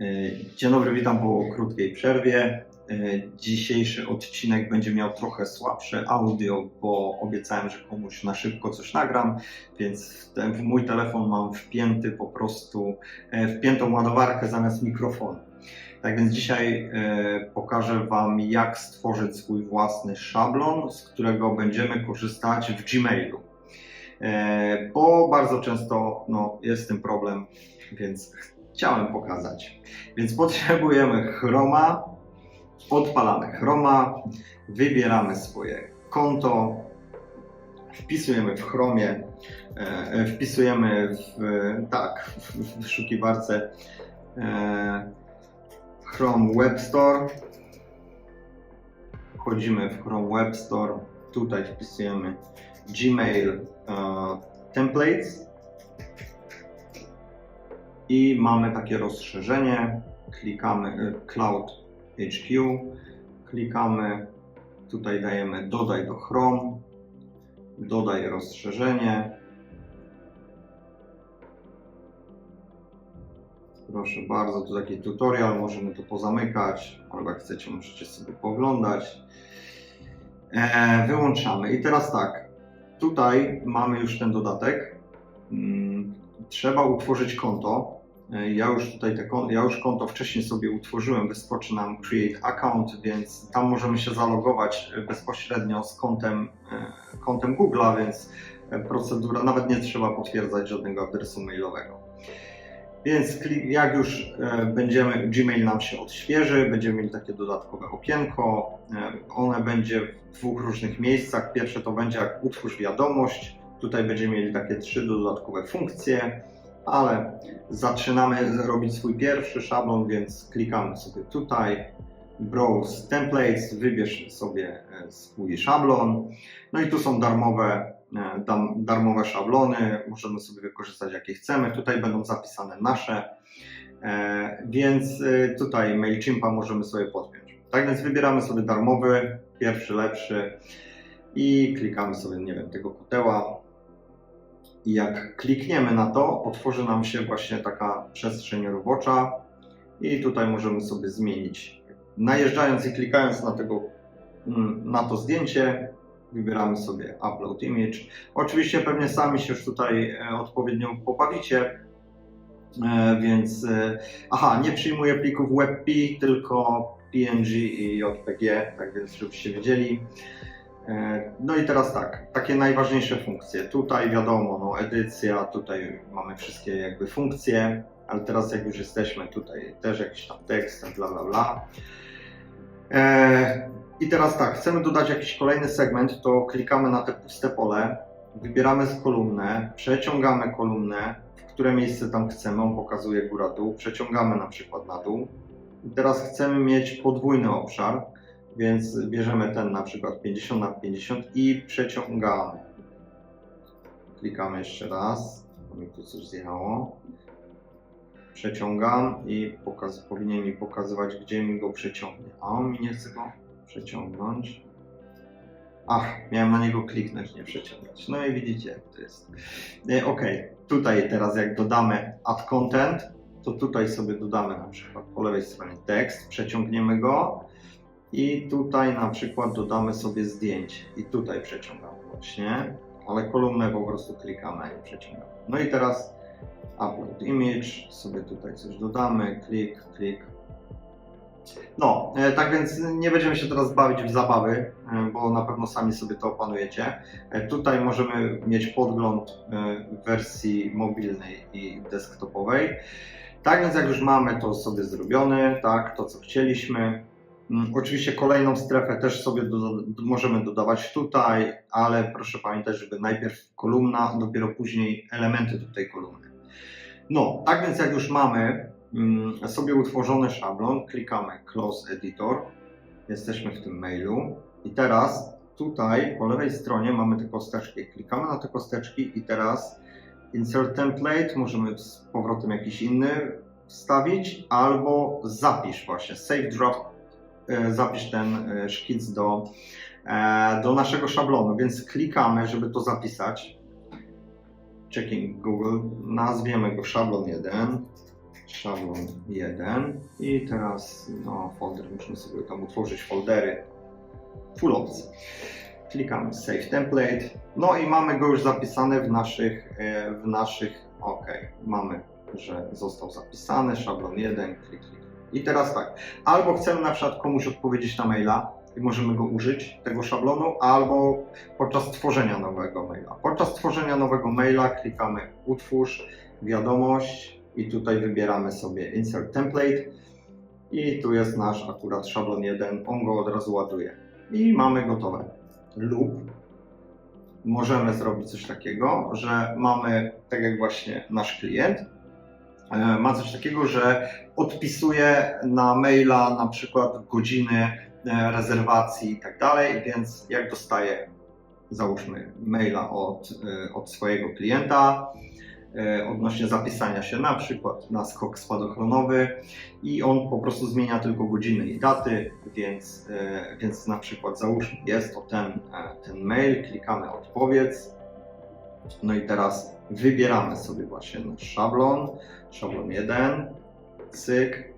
E, Dzień dobry, witam po krótkiej przerwie. E, Dzisiejszy odcinek będzie miał trochę słabsze audio, bo obiecałem, że komuś na szybko coś nagram, więc w, ten, w mój telefon mam wpięty po prostu e, wpiętą ładowarkę zamiast mikrofonu. Tak więc dzisiaj pokażę Wam, jak stworzyć swój własny szablon, z którego będziemy korzystać w Gmailu. Bo bardzo często no, jest tym problem, więc chciałem pokazać. Więc potrzebujemy Chroma, odpalamy Chroma, wybieramy swoje konto, wpisujemy w Chromie, e, wpisujemy w, tak, w, wyszukiwarce e, Chrome Web Store. Wchodzimy w Chrome Web Store, tutaj wpisujemy Gmail e, Templates i mamy takie rozszerzenie. Klikamy y, Cloud HQ, klikamy, tutaj dajemy dodaj do Chrome, dodaj rozszerzenie. Proszę bardzo, tu taki tutorial, możemy to pozamykać, albo jak chcecie, możecie sobie pooglądać. E, wyłączamy. I teraz tak, tutaj mamy już ten dodatek. Mm, Trzeba utworzyć konto. E, Ja już tutaj te, ja już konto wcześniej sobie utworzyłem, wyskoczy nam Create Account, więc tam możemy się zalogować e, bezpośrednio z kontem, e, kontem Google'a, więc procedura, nawet nie trzeba potwierdzać żadnego adresu mailowego. Więc jak już będziemy, Gmail nam się odświeży, będziemy mieli takie dodatkowe okienko. One będzie w dwóch różnych miejscach. Pierwsze to będzie jak utwórz wiadomość. Tutaj będziemy mieli takie trzy dodatkowe funkcje, ale zaczynamy robić swój pierwszy szablon, więc klikamy sobie tutaj. Browse Templates, wybierz sobie e, swój szablon. No i tu są darmowe, e, darmowe szablony, możemy sobie wykorzystać jakie chcemy. Tutaj będą zapisane nasze, e, więc tutaj MailChimpa możemy sobie podpiąć. Tak więc wybieramy sobie darmowy, pierwszy, lepszy i klikamy sobie, nie wiem, tego koteła. I jak klikniemy na to, otworzy nam się właśnie taka przestrzeń robocza i tutaj możemy sobie zmienić. Najeżdżając i klikając na, tego, mm, na to zdjęcie, wybieramy sobie Upload Image. Oczywiście pewnie sami się już tutaj e, odpowiednio pobawicie, e, więc e, aha, nie przyjmuję plików WebP, tylko PNG i JPG, tak więc żebyście wiedzieli. E, No i teraz tak, takie najważniejsze funkcje. Tutaj wiadomo, no edycja, tutaj mamy wszystkie jakby funkcje, ale teraz jak już jesteśmy tutaj też jakiś tam tekst, bla bla bla. E, I teraz tak, chcemy dodać jakiś kolejny segment, to klikamy na te puste pole, wybieramy z kolumnę, przeciągamy kolumnę, w które miejsce tam chcemy, on pokazuje góra dół, przeciągamy na przykład na dół. I teraz chcemy mieć podwójny obszar, więc bierzemy ten na przykład 50 na 50 i przeciągamy. Klikamy jeszcze raz, mi tu coś zjechało. Przeciągam i pokaz, powinien mi pokazywać, gdzie mi go przeciągnie. A on mi nie chce go przeciągnąć. Ach, miałem na niego kliknąć, nie przeciągać. No i widzicie, jak to jest. E, ok, tutaj teraz jak dodamy add content, to tutaj sobie dodamy na przykład po lewej stronie tekst, przeciągniemy go i tutaj na przykład dodamy sobie zdjęcie i tutaj przeciągamy właśnie, ale kolumnę po prostu klikamy i przeciągamy. No i teraz upload image, sobie tutaj coś dodamy, klik, klik. No, e, tak więc nie będziemy się teraz bawić w zabawy, e, bo na pewno sami sobie to opanujecie. E, Tutaj możemy mieć podgląd w wersji mobilnej i desktopowej. Tak więc jak już mamy to sobie zrobione, tak, to co chcieliśmy, Oczywiście kolejną strefę też sobie do, możemy dodawać tutaj, ale proszę pamiętać, żeby najpierw kolumna, dopiero później elementy do tej kolumny. No, tak więc jak już mamy mm, sobie utworzony szablon, klikamy Close Editor, jesteśmy w tym mailu i teraz tutaj po lewej stronie mamy te kosteczki. Klikamy na te kosteczki i teraz Insert Template, możemy z powrotem jakiś inny wstawić albo zapisz właśnie, Save e, zapisz ten e, szkic do, e, do naszego szablonu, więc klikamy, żeby to zapisać. Checking Google, nazwiemy go szablon 1 szablon 1 i teraz no, folder, musimy sobie tam utworzyć foldery full opcji. Klikamy Save Template, no i mamy go już zapisany w naszych, e, w naszych, ok, mamy, że został zapisany, szablon 1, klik, klik. I teraz tak, albo chcemy na przykład komuś odpowiedzieć na maila i możemy go użyć, tego szablonu, albo podczas tworzenia nowego maila. Podczas tworzenia nowego maila klikamy Utwórz, wiadomość i tutaj wybieramy sobie Insert Template i tu jest nasz akurat szablon 1, on go od razu ładuje i mamy gotowe. Lub możemy zrobić coś takiego, że mamy, tak jak właśnie nasz klient, ma coś takiego, że odpisuje na maila na przykład godziny e, rezerwacji i tak dalej, więc jak dostaje załóżmy maila od, e, od swojego klienta e, odnośnie zapisania się na przykład na skok spadochronowy i on po prostu zmienia tylko godziny i daty, więc, e, więc na przykład załóżmy jest to ten, e, ten mail, klikamy odpowiedz, no i teraz wybieramy sobie właśnie nasz szablon, szablon 1, cyk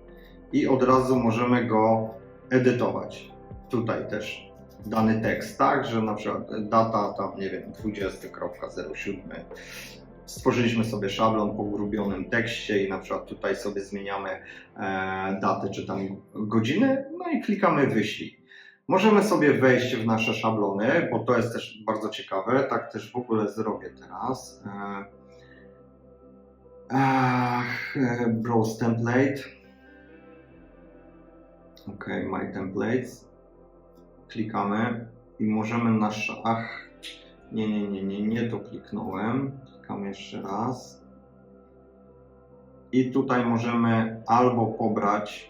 i od razu możemy go edytować. Tutaj też dany tekst, tak, że na przykład data tam, nie wiem, 20.07. Stworzyliśmy sobie szablon po grubionym tekście i na przykład tutaj sobie zmieniamy e, datę czy tam godziny, no i klikamy wyślij. Możemy sobie wejść w nasze szablony, bo to jest też bardzo ciekawe. Tak też w ogóle zrobię teraz. E, ach, e, browse template. OK, my templates. Klikamy i możemy nasz. Ach, nie, nie, nie, nie, nie to kliknąłem. Klikam jeszcze raz. I tutaj możemy albo pobrać,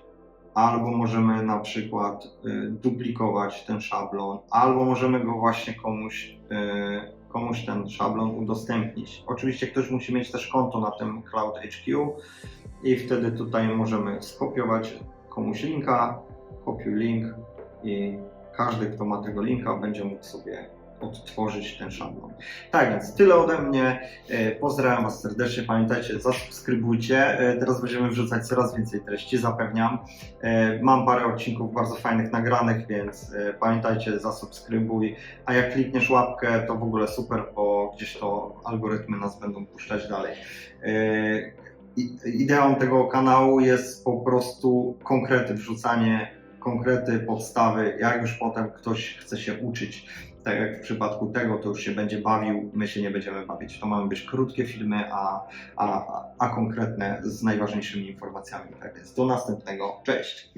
albo możemy na przykład y, duplikować ten szablon, albo możemy go właśnie komuś, y, komuś ten szablon udostępnić. Oczywiście ktoś musi mieć też konto na tym Cloud HQ i wtedy tutaj możemy skopiować komuś linka, kopiuj link i każdy, kto ma tego linka, będzie mógł sobie odtworzyć ten szablon. Tak więc tyle ode mnie. E, Pozdrawiam Was serdecznie. Pamiętajcie, zasubskrybujcie. E, Teraz będziemy wrzucać coraz więcej treści, zapewniam. E, Mam parę odcinków bardzo fajnych nagranych, więc pamiętajcie, zasubskrybuj. A jak klikniesz łapkę, to w ogóle super, bo gdzieś to algorytmy nas będą puszczać dalej. Ideą tego kanału jest po prostu konkrety, wrzucanie konkrety, podstawy. Jak już potem ktoś chce się uczyć, tak jak w przypadku tego, to już się będzie bawił, my się nie będziemy bawić. To mają być krótkie filmy, a, a, a konkretne z najważniejszymi informacjami. Tak więc do następnego. Cześć!